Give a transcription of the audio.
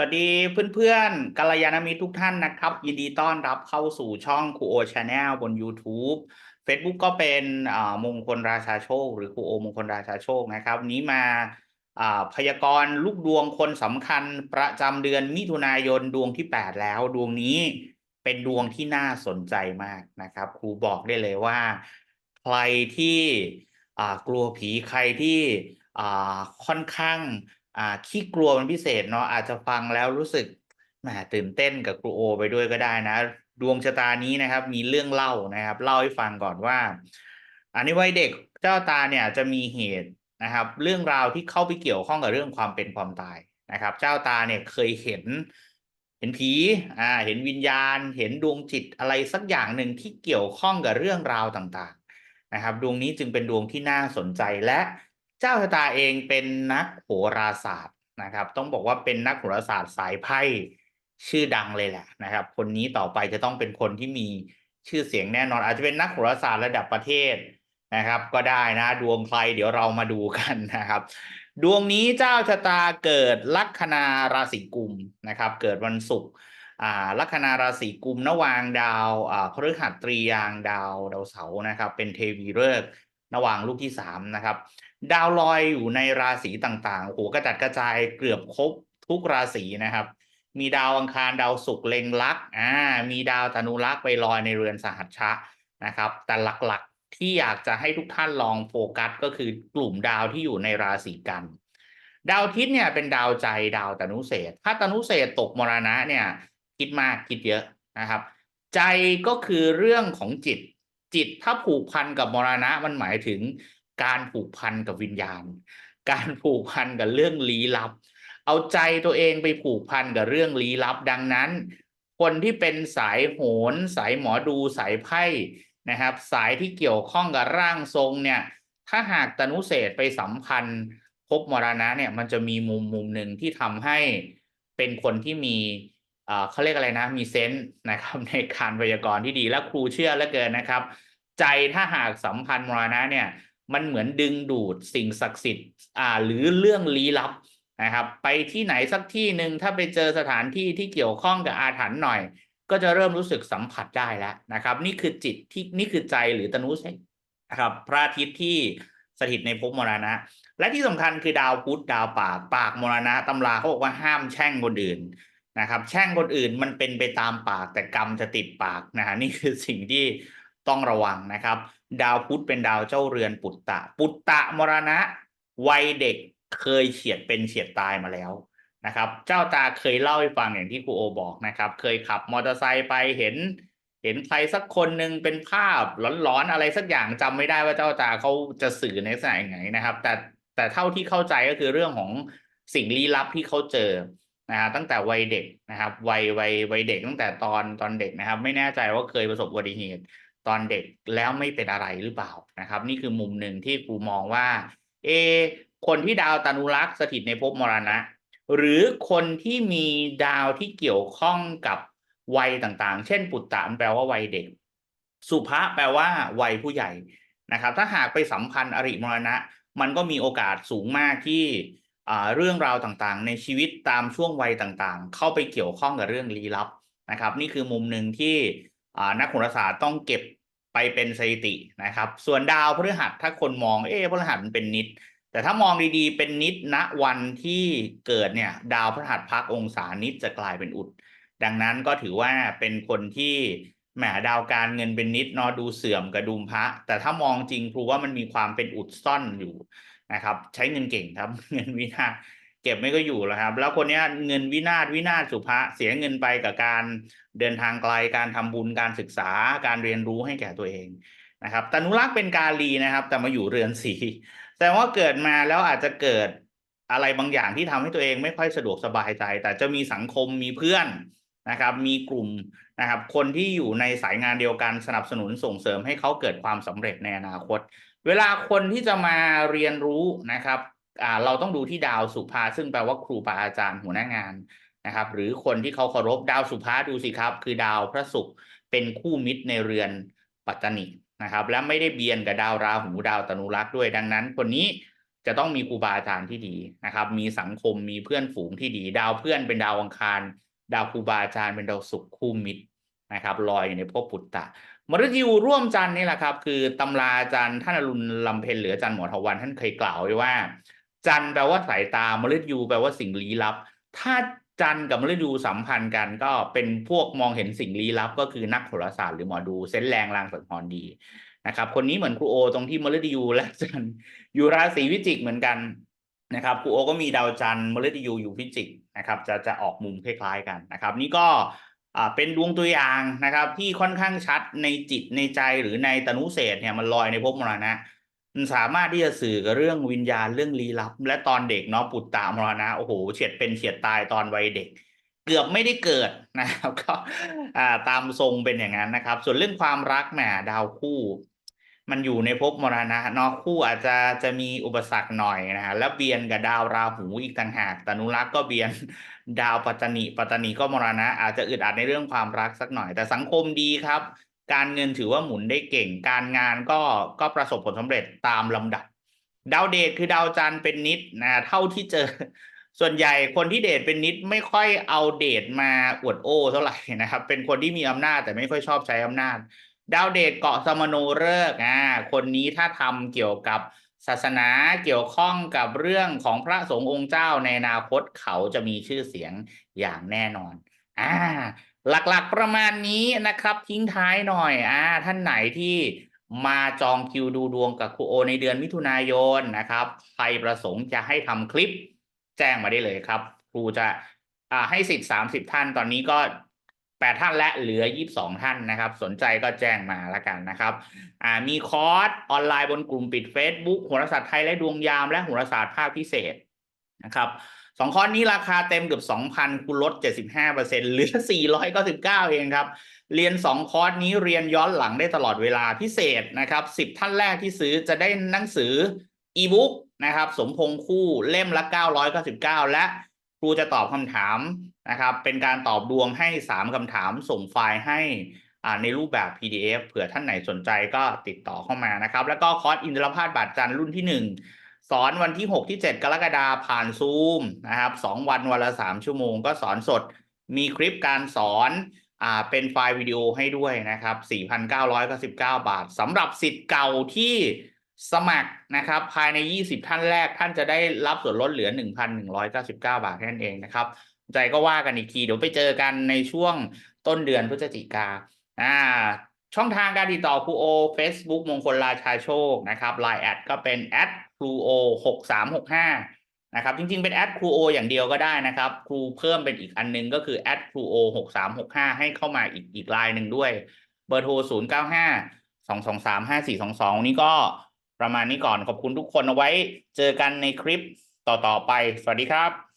สวัสดีเพื่อนๆกัลยาณมิตรทุกท่านนะครับ ยินดีต้อนรับเข้าสู่ช่องครูโอชาแนลบน YouTube Facebook ก็เป็นมงคลราชาโชค หรือครูโอมงคลราชาโชคนะครับวันนี้มาพยากรณ์ลูกดวงคนสำคัญประจำเดือนมิถุนายนดวงที่ 8 แล้ว ดวงนี้เป็นดวงที่น่าสนใจมากนะครับ ครูบอกได้เลยว่า ใครที่กลัวผีใครที่ค่อนข้าง อ่าขี้กลัวเป็นพิเศษเนาะอาจจะฟังแล้วรู้สึกแหมตื่นเต้นกับครูโอ ไปด้วยก็ได้นะ ดวงชะตานี้นะครับ มีเรื่องเล่านะครับ เล่าให้ฟังก่อนว่า อันนี้วัยเด็กเจ้าตาเนี่ยจะมีเหตุนะครับ เรื่องราวที่เข้าไปเกี่ยวข้องกับเรื่องความเป็นความตายนะครับ เจ้าตาเนี่ยเคยเห็น เห็นผีอ่าเห็นวิญญาณ เห็นดวงจิตอะไรสักอย่างหนึ่งที่เกี่ยวข้องกับเรื่องราวต่าง ๆ นะครับ ดวงนี้จึงเป็นดวงที่น่าสนใจและ เจ้าชะตาเองเป็นนักโหราศาสตร์นะครับ ต้องบอกว่าเป็นนักโหราศาสตร์สายไพ่ชื่อดังเลยแหละนะครับ คนนี้ต่อไปจะต้องเป็นคนที่มีชื่อเสียงแน่นอน อาจจะเป็นนักโหราศาสตร์ระดับประเทศนะครับ ก็ได้นะดวงใครเดี๋ยวเรามาดูกันนะครับ ดวงนี้เจ้าชะตาเกิดลัคนาราศีกุมนะครับ เกิดวันศุกร์อ่าลัคนาราศีกุมนวางดาวอ่าพฤหัสตรียางดาวดาวเสาร์นะครับ เป็นเทวีฤกษ์นวางลูกที่สามนะครับ ดาวลอยอยู่ในราศีต่างๆโอ้โหกระจัดกระจายเกือบครบทุกราศีนะครับ มีดาวอังคารดาวศุกร์เล็งลักอ่ามีดาวธนูลักไปลอยในเรือนสหัชชะนะครับ แต่หลักๆที่อยากจะให้ทุกท่านลองโฟกัสก็คือกลุ่มดาวที่อยู่ในราศีกัน ดาวทิตย์เนี่ยเป็นดาวใจดาวตนุเศษถ้าตนุเศษตกมรณะเนี่ย คิดมากคิดเยอะนะครับ ใจก็คือเรื่องของจิตจิตถ้าผูกพันกับมรณะมันหมายถึง การผูกพันกับวิญญาณ การผูกพันกับเรื่องลี้ลับ เอาใจตัวเองไปผูกพันกับเรื่องลี้ลับ ดังนั้น คนที่เป็นสายโหน สายหมอดูสายไพ่นะครับ สายที่เกี่ยวข้องกับร่างทรงเนี่ยถ้าหากตนุเศษไปสัมพันธ์พบมรณะเนี่ยมันจะมีมุมมุมหนึ่งที่ทำให้เป็นคนที่มีเอ่อเขาเรียกอะไรนะ มีเซนส์นะครับในการพยากรณ์ที่ดีและครูเชื่อเหลือเกินนะครับ ใจถ้าหากสัมพันธ์มรณะเนี่ย มันเหมือนดึงดูดสิ่งศักดิ์สิทธิ์อ่าหรือเรื่องลี้ลับนะครับ ไปที่ไหนสักที่หนึ่งถ้าไปเจอสถานที่ที่เกี่ยวข้องกับอาถรรพ์หน่อย ก็จะเริ่มรู้สึกสัมผัสได้แล้วนะครับ นี่คือจิตที่นี่คือใจหรือตนุเศษนะครับพระอาทิตย์ที่สถิตในภพมรณะ และที่สำคัญคือดาวพุธดาวปากปากมรณะตำราเขาบอกว่าห้ามแช่งคนอื่นนะครับ แช่งคนอื่นมันเป็นไปตามปากแต่กรรมจะติดปากนะฮะนี่คือสิ่งที่ต้องระวังนะครับ ดาวพุธเป็นดาวเจ้าเรือนปุตตะ ปุตตะมรณะ วัยเด็กเคยเฉียดเป็นเฉียดตายมาแล้วนะครับ เจ้าตาเคยเล่าให้ฟังอย่างที่ครูโอบอกนะครับ เคยขับมอเตอร์ไซค์ไปเห็น เห็นใครสักคนหนึ่งเป็นภาพหลอนๆอะไรสักอย่างจำไม่ได้ว่าเจ้าตาเขาจะสื่อในลักษณะไหนนะครับ แต่แต่เท่าที่เข้าใจก็คือเรื่องของสิ่งลี้ลับที่เขาเจอนะฮะตั้งแต่วัยเด็กนะครับวัยวัยวัยเด็กตั้งแต่ตอนตอนเด็กนะครับ ไม่แน่ใจว่าเคยประสบอุบัติเหตุ ตอนเด็กแล้วไม่เป็นอะไรหรือเปล่านะครับ นี่คือมุมหนึ่งที่ครูมองว่า เอ คนที่ดาวตานุรักษ์สถิตในภพมรณะ หรือคนที่มีดาวที่เกี่ยวข้องกับวัยต่างๆ เช่น ปุตตะมันแปลว่าวัยเด็ก สุภะแปลว่าวัยผู้ใหญ่นะครับ ถ้าหากไปสัมพันธ์อริมรณะ มันก็มีโอกาสสูงมากที่เรื่องราวต่างๆ ในชีวิตตามช่วงวัยต่างๆ เข้าไปเกี่ยวข้องกับเรื่องลี้ลับนะครับ นี่คือมุมหนึ่งที่นักโหราศาสตร์ต้องเก็บ ไปเป็นสถิตินะครับ ส่วนดาวพฤหัสถ้าคนมองเอ๊พฤหัสมันเป็นนิด แต่ถ้ามองดีๆ เป็นนิดณวันที่เกิดเนี่ย ดาวพฤหัสพักองศานิดจะกลายเป็นอุด ดังนั้นก็ถือว่าเป็นคนที่แหมดาวการเงินเป็นนิดเนอะดูเสื่อมกระดุมพระ แต่ถ้ามองจริงครูว่ามันมีความเป็นอุดซ่อนอยู่นะครับ ใช้เงินเก่งครับ เงินวินา ก็บไม่ก็อยู่แล้วครับ แล้วคนนี้เงินวินาศวินาศสุภะเสียเงินไปกับการเดินทางไกลการทำบุญการศึกษาการเรียนรู้ให้แก่ตัวเองนะครับตนุรักษ์เป็นกาลีนะครับ แต่มาอยู่เรือนสีแต่ว่าเกิดมาแล้วอาจจะเกิดอะไรบางอย่างที่ทำให้ตัวเองไม่ค่อยสะดวกสบายใจ แต่จะมีสังคมมีเพื่อนนะครับ มีกลุ่มนะครับ คนที่อยู่ในสายงานเดียวกันสนับสนุนส่งเสริมให้เขาเกิดความสำเร็จในอนาคต เวลาคนที่จะมาเรียนรู้นะครับ อ่าเราต้องดูที่ดาวสุภา ซึ่งแปลว่าครูบาอาจารย์หัวหน้างานนะครับ หรือคนที่เขาเคารพดาวสุภาดูสิครับ คือดาวพระศุกร์เป็นคู่มิตรในเรือนปัตตนินะครับ และไม่ได้เบียนกับดาวราหูดาวตนุรักษ์ด้วยดังนั้น คนนี้จะต้องมีครูบาอาจารย์ที่ดีนะครับ มีสังคมมีเพื่อนฝูงที่ดี ดาวเพื่อนเป็นดาวอังคาร ดาวครูบาอาจารย์เป็นดาวศุกร์คู่มิตรนะครับลอยอยู่ในภพปุตตะมฤตยูร่วมจันนี่แหละครับ คือตำราอาจารย์ท่านอรุณลำเพ็ญหรืออาจารย์หมอทวันท่านเคยกล่าวไว้ว่า จันแปลว่าสายตามฤตยูแปลว่าสิ่งลี้ลับ ถ้าจันกับมฤตยูสัมพันธ์กันก็เป็นพวกมองเห็นสิ่งลี้ลับ ก็คือนักโหราศาสตร์หรือหมอดูเซนแรงลางสังหรณ์ดีนะครับ คนนี้เหมือนครูโอตรงที่มฤตยูและจันอยู่ราศีวิจิกเหมือนกันนะครับครูโอก็มีดาวจันทร์มฤตยูอยู่พิจิกนะครับจะจะออกมุมคล้ายๆกันนะครับ นี่ก็เป็นดวงตัวอย่างนะครับที่ค่อนข้างชัดในจิตในใจหรือในตนุเศษเนี่ยมันลอยในภพมรณะ มันสามารถที่จะสื่อกับเรื่องวิญญาณเรื่องลี้ลับ และตอนเด็กเนาะปุตตามรณะโอ้โหเฉียดเป็นเฉียดตายตอนวัยเด็ก เกือบไม่ได้เกิดนะครับก็ตามทรงเป็นอย่างนั้นนะครับ ส่วนเรื่องความรักแหมดาวคู่ มันอยู่ในภพมรณะเนาะคู่อาจจะจะมีอุปสรรคหน่อยนะฮะแล้วเบียนกับดาวราหูอีกต่างหากตนุรักษ์ก็เบียนดาวปัตตนิปัตตนิก็มรณะ อาจจะอึดอัดในเรื่องความรักสักหน่อย แต่สังคมดีครับ การเงินถือว่าหมุนได้เก่ง การงานก็ก็ประสบผลสำเร็จตามลำดับ ดาวเดชคือดาวจันทร์เป็นนิดนะเท่าที่เจอ ส่วนใหญ่คนที่เดทเป็นนิดไม่ค่อยเอาเดทมาอวดโอ้เท่าไหร่นะครับ เป็นคนที่มีอำนาจแต่ไม่ค่อยชอบใช้อำนาจ ดาวเดชเกาะสมโนฤกษ์อ่าคนนี้ถ้าทำเกี่ยวกับศาสนาเกี่ยวข้องกับเรื่องของพระสงฆ์องค์เจ้าในอนาคตเขาจะมีชื่อเสียงอย่างแน่นอนอ่า หลักๆประมาณนี้นะครับ ทิ้งท้ายหน่อยอ่าท่านไหนที่มาจองคิวดูดวงกับครูโอในเดือนมิถุนายนนะครับ ใครประสงค์จะให้ทำคลิปแจ้งมาได้เลยครับ ครูจะอ่าให้สิทธิ์สามสิบท่านตอนนี้ก็แปดท่านและเหลือยี่สิบสองท่านนะครับ สนใจก็แจ้งมาแล้วกันนะครับอ่ามีคอร์สออนไลน์บนกลุ่มปิด Facebook โหราศาสตร์ไทยและดวงยามและโหราศาสตร์ภาคพิเศษนะครับ สองคอร์สนี้ราคาเต็มเกือบสองพันคูณลดเจ็ดสิบห้าเปอร์เซ็นเหลือสี่ร้อยเก้าสิบเก้าเองครับ เรียนสองคอร์สนี้เรียนย้อนหลังได้ตลอดเวลาพิเศษนะครับสิบท่านแรกที่ซื้อจะได้หนังสืออีบุ๊กนะครับสมพงษ์คู่เล่มละเก้าร้อยเก้าสิบเก้าและครูจะตอบคำถามนะครับ เป็นการตอบดวงให้สามคำถามส่งไฟล์ให้อ่าในรูปแบบ PDF เผื่อท่านไหนสนใจก็ติดต่อเข้ามานะครับ แล้วก็คอร์สอินทรพาตบาทจันทร์รุ่นที่1 สอนวันที่ 6 ที่ 7 กรกฎาคมผ่านซูมนะครับ2วันวันละ 3 ชั่วโมง ก็สอนสดมีคลิปการสอนอ่าเป็นไฟล์วิดีโอให้ด้วยนะครับ 4,999 บาทสำหรับสิทธิ์เก่าที่สมัครนะครับ ภายใน 20 ท่านแรกท่านจะได้รับส่วนลดเหลือ 1,199 บาทแค่นั้นเองนะครับ ใจก็ว่ากันอีกที เดี๋ยวไปเจอกันในช่วงต้นเดือนพฤศจิกาอ่าช่องทางการติดต่อครูโอ Facebook มงคลราชาโชคนะครับ Line แอดก็เป็นแอด ครูโอหกสามหกห้านะครับ จริงๆ เป็นแอดครูโออย่างเดียวก็ได้นะครับ ครูเพิ่มเป็นอีกอันนึงก็คือแอดครูโอหกสามหกห้าให้เข้ามาอีกอีกไลน์หนึ่งด้วย เบอร์โทรศูนย์เก้าห้าสองสองสามห้าสี่สองสองนี้ก็ประมาณนี้ก่อนขอบคุณทุกคนเอาไว้ เจอกันในคลิปต่อๆไป สวัสดีครับ